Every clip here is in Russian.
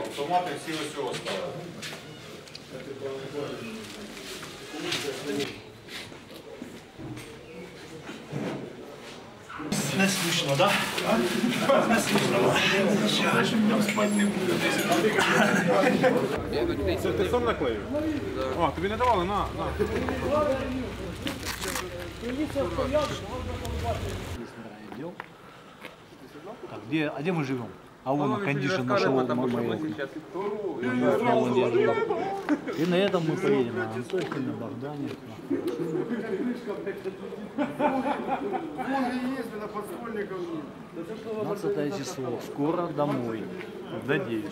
Автомати всі ось цього ставили. Не смішно, да? Не смішно. Це ти сам наклеїв? О, тобі не давали, на, на. Так, где, а где мы живем? А вон кондишн нашего мама. И на этом мы поедем. На Антохе, на Богдане. Пятнадцатое число. Скоро домой. Надеюсь.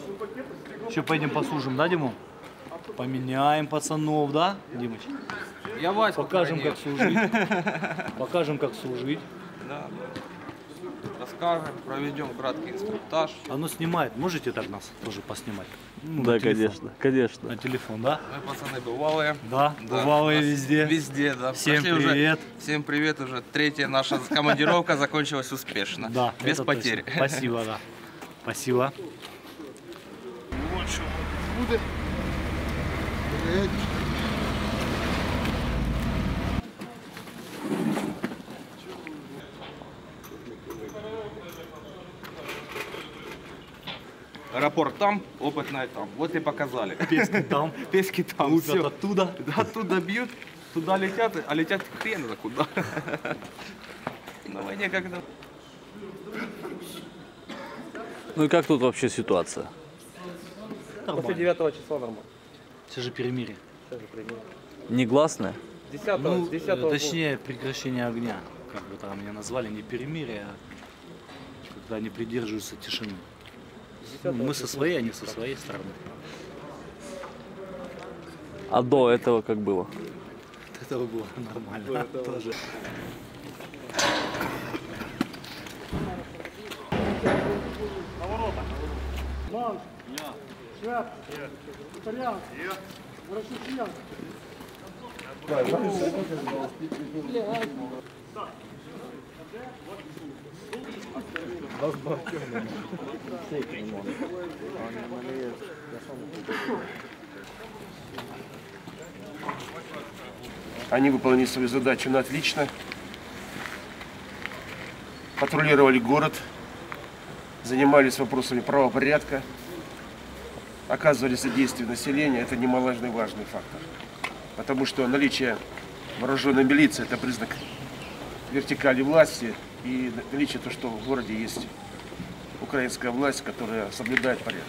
Еще поедем послужим, да, Диму? Поменяем пацанов, да, Димыч? Я Ваську Покажем, как служить. Покажем, как служить. Да. Расскажем, проведем краткий инструктаж. Оно снимает. Можете так нас тоже поснимать? Ну, Да, конечно, конечно. На телефон, да? Мы пацаны бывалые. Да, Да, бывалые везде. Везде, да. Всем Прошли уже- привет. всем привет. Уже третья наша командировка закончилась успешно. Да, Без потерь. точно. Спасибо, да. Спасибо. Аэропорт там, опытная там. Вот и показали. Пески там. Пески там. Лупят оттуда. Да, оттуда бьют, туда летят, а летят хрен за куда. На войне когда... Ну и как тут вообще ситуация? Нормально. 9 числа нормально. Все же перемирие. Негласное? 10 Ну, с 10 э, точнее, прекращение огня. Как бы там меня назвали, не перемирие, а когда они придерживаются тишины. Ну, мы со своей, они со своей стороны. А до этого как было? От этого было нормально. Тоже. Они выполнили свою задачу на отлично. Патрулировали город, занимались вопросами правопорядка, оказывали содействие населению. Это немаловажный важный фактор. Потому что наличие вооруженной милиции – это признак вертикали власти и наличие того, что в городе есть украинская власть, которая соблюдает порядок.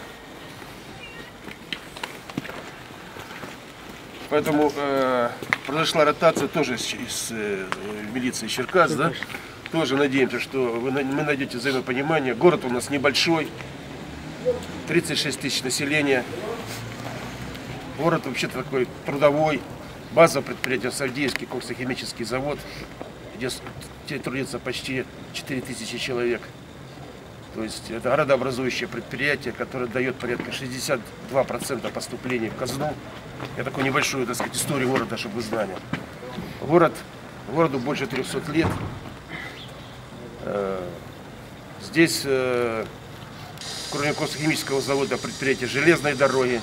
Поэтому э, произошла ротация тоже из, из, э, милиции Черкас, да? Тоже надеемся, что вы, мы найдете взаимопонимание. Город у нас небольшой, 36 тысяч населения. Город вообще-то такой трудовой. База предприятия Савдеевский коксохимический завод, где, трудится почти 4 тысячи человек. То есть это городообразующее предприятие, которое дает порядка 62% поступлений в казну. Я такую небольшую, так сказать, историю города, чтобы вы знали. Город, городу больше 300 лет. Э, Здесь, э, кроме химического завода, предприятие железной дороги,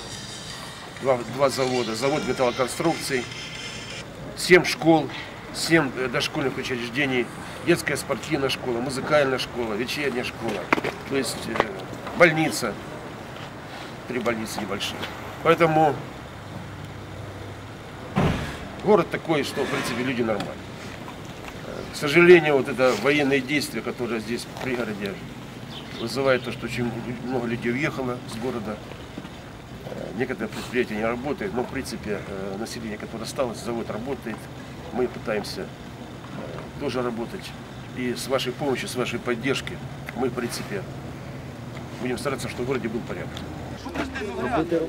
два, два завода, завод металлоконструкций, 7 школ, 7 э, дошкольных учреждений, детская спортивная школа, музыкальная школа, вечерняя школа, то есть э, больница, три больницы небольшие. Поэтому город такой, что в принципе люди нормальные. Э, К сожалению, вот это военные действия, которые здесь в пригороде, вызывает то, что очень много людей уехало с города. Некоторые предприятия не работают, но в принципе население, которое осталось, завод работает мы пытаемся э, тоже работать. И с вашей помощью, с вашей поддержки мы, в принципе, будем стараться, чтобы в городе был порядок. Робити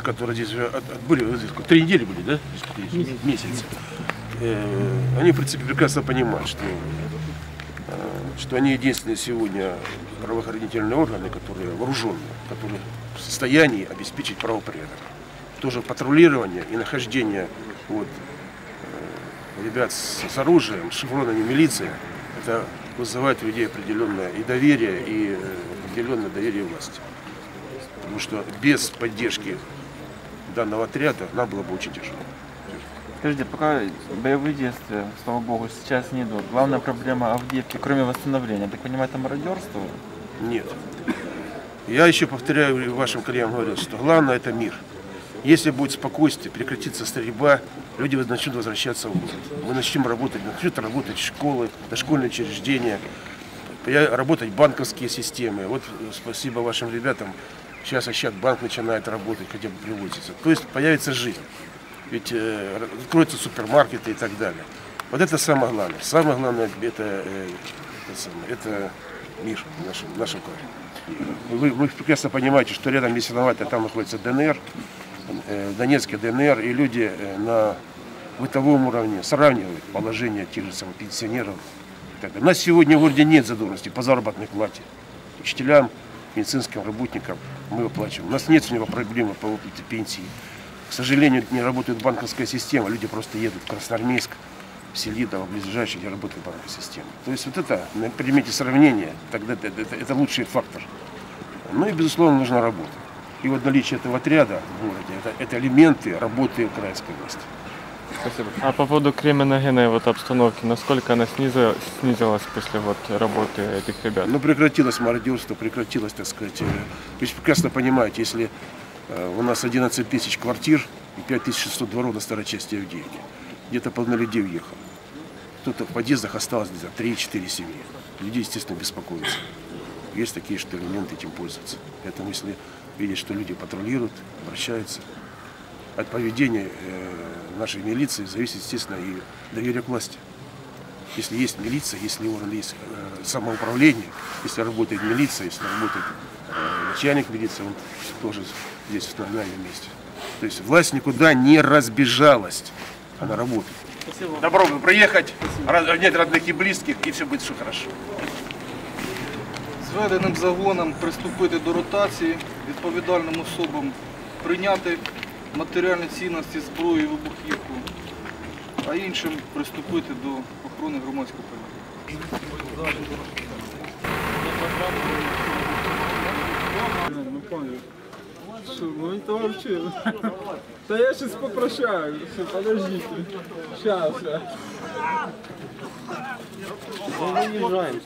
отбыли, вот здесь сколько, три недели были, да? Здесь Месяц. Э, Они, в принципе, прекрасно понимают, что, э, что они единственные сегодня правоохранительные органы, которые вооруженные, которые в состоянии обеспечить правопорядок. Тоже патрулирование и нахождение вот, э, ребят с, с оружием, с шевронами милиции, это вызывает у людей определенное и доверие, и э, определенное доверие власти. Потому что без поддержки данного отряда нам было бы очень тяжело. Скажите, пока боевые действия, слава богу, сейчас не идут. Главная проблема Авдеевки, кроме восстановления, так понимаю, это мародерство? Нет. Я еще повторяю вашим коллегам говорил, что главное это мир. Если будет спокойствие, прекратится стрельба, люди начнут возвращаться в город. Мы начнем работать, начнут работать школы, дошкольные учреждения, работать банковские системы. Вот спасибо вашим ребятам, сейчас банк начинает работать, хотя бы привозится. То есть появится жизнь. Ведь э, откроются супермаркеты и так далее. Вот это самое главное. Самое главное это, э, это, самое, это мир в нашем, в нашем крае. Вы, вы прекрасно понимаете, что рядом Лесиноватая, там находится ДНР, э, Донецкий ДНР, и люди э, на бытовом уровне сравнивают положение тех же самых пенсионеров. У нас сегодня в городе нет задолженности по заработной плате. Учителям, медицинским работникам мы выплачиваем. У нас нет сегодня проблемы по выплате пенсии. К сожалению, не работает банковская система, люди просто едут в Красноармейск, в Селидово, ближайший, где работает банковская система. То есть вот это, на предмете сравнения, тогда это, это- это лучший фактор. Ну и, безусловно, нужна работа. И вот наличие этого отряда в городе, это, это элементы работы украинской власти. Спасибо. А по поводу криминогенной вот обстановки, насколько она снизилась, снизилась после вот работы этих ребят? Ну, прекратилось мародерство, прекратилось, так сказать. э, Вы прекрасно понимаете, если э, у нас 11 тысяч квартир и 5600 дворов на старой части Авдеевки, где-то половина людей уехала. Кто-то в подъездах осталось где-то 3-4 семьи. Люди, естественно, беспокоятся. Есть такие, что элементы этим пользуются. Поэтому, если видят, что люди патрулируют, обращаются, от поведения э, нашей милиции зависит, естественно, и доверие к власти. Если есть милиция, если орган есть э, самоуправление, если работает милиция, если работает э, начальник милиции, он тоже здесь на нами месте. То есть власть никуда не разбежалась, она работает. Добро бы приехать, раз- обнять родных и близких, и все будет все хорошо. Зведеним загонам приступити до ротації, відповідальним особам прийняти матеріальні цінності, зброї, вибухівку, а іншим приступити до охорони громадського порядку. Ну, ну то вообще. Та я щось попрощаю, подождіть. Щас, я. Ну, ми виїжджаємо.